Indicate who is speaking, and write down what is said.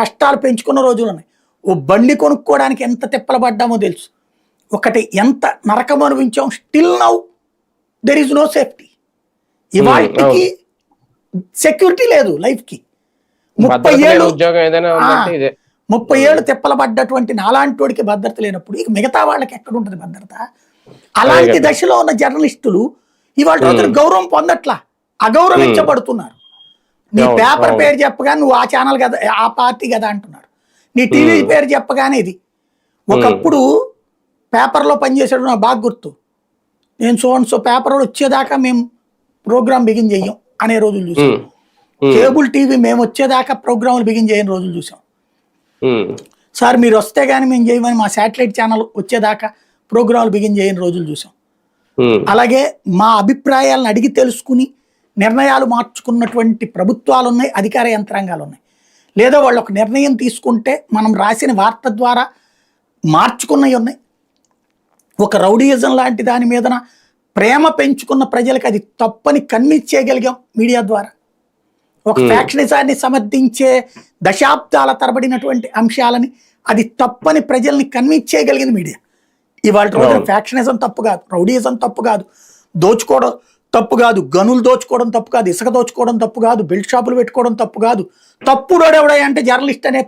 Speaker 1: కష్టాలు పెంచుకున్న రోజులు ఉన్నాయి ఓ బండి కొనుక్కోవడానికి ఎంత తిప్పలు పడ్డామో తెలుసు. ఒకటి ఎంత నరకం అనుభవించాం? Still now there is no safety ఇవాటికి security లేదు లైఫ్కి. ముప్పై ఏళ్ళు ముప్పై ఏళ్ళు తిప్పల పడ్డటువంటి నాలాంటోడికి భద్రత లేనప్పుడు ఇక మిగతా వాళ్ళకి ఎక్కడ ఉంటుంది భద్రత? అలాంటి. దశలో ఉన్న జర్నలిస్టులు ఇవాళ రోజున గౌరవం పొందట్లా అగౌరవించబడుతున్నారు. నీ పేపర్. పేరు చెప్పగానే నువ్వు ఆ ఛానల్ కదా ఆ పార్టీ కదా అంటున్నారు. నీ టీవీ పేరు చెప్పగానే ఇది. ఒకప్పుడు పేపర్లో పనిచేసాడు నాకు బాగా గుర్తు. నేను సో అండ్ సో పేపర్ వచ్చేదాకా మేము ప్రోగ్రామ్ బిగిన్ చెయ్యం అనే రోజులు చూసాం. కేబుల్ టీవీ మేము వచ్చేదాకా ప్రోగ్రాములు బిగిన్ చేయని రోజులు చూసాం. సార్ మీరు వస్తే కానీ మేము చేయమని మా శాటిలైట్ ఛానల్ వచ్చేదాకా ప్రోగ్రాములు బిగిన్ చేయని రోజులు చూసాం. అలాగే మా అభిప్రాయాలను అడిగి తెలుసుకుని నిర్ణయాలు మార్చుకున్నటువంటి ప్రభుత్వాలు ఉన్నాయి అధికార యంత్రాంగాలు ఉన్నాయి లేదా వాళ్ళు ఒక నిర్ణయం తీసుకుంటే మనం రాసిన వార్త ద్వారా మార్చుకున్నవి ఉన్నాయి. ఒక రౌడీయిజం లాంటి దాని మీదన ప్రేమ పెంచుకున్న ప్రజలకు అది తప్పని కన్విన్స్ చేయగలిగాం మీడియా ద్వారా. ఒక ఫ్యాక్షనిజాన్ని సమర్థించే దశాబ్దాల తరబడినటువంటి అంశాలని అది తప్పని ప్రజల్ని కన్విన్స్ చేయగలిగింది మీడియా. ఇవాళ రోజున. ఫ్యాక్షనిజం తప్పు కాదు రౌడీయిజం తప్పు కాదు దోచుకోవడం తప్పు కాదు. గనులు దోచుకోవడం తప్పు కాదు. ఇసుక దోచుకోవడం తప్పు కాదు. బెల్ట్ షాపులు పెట్టుకోవడం తప్పు కాదు. తప్పుడు ఎవడా అంటే జర్నలిస్ట్ అనే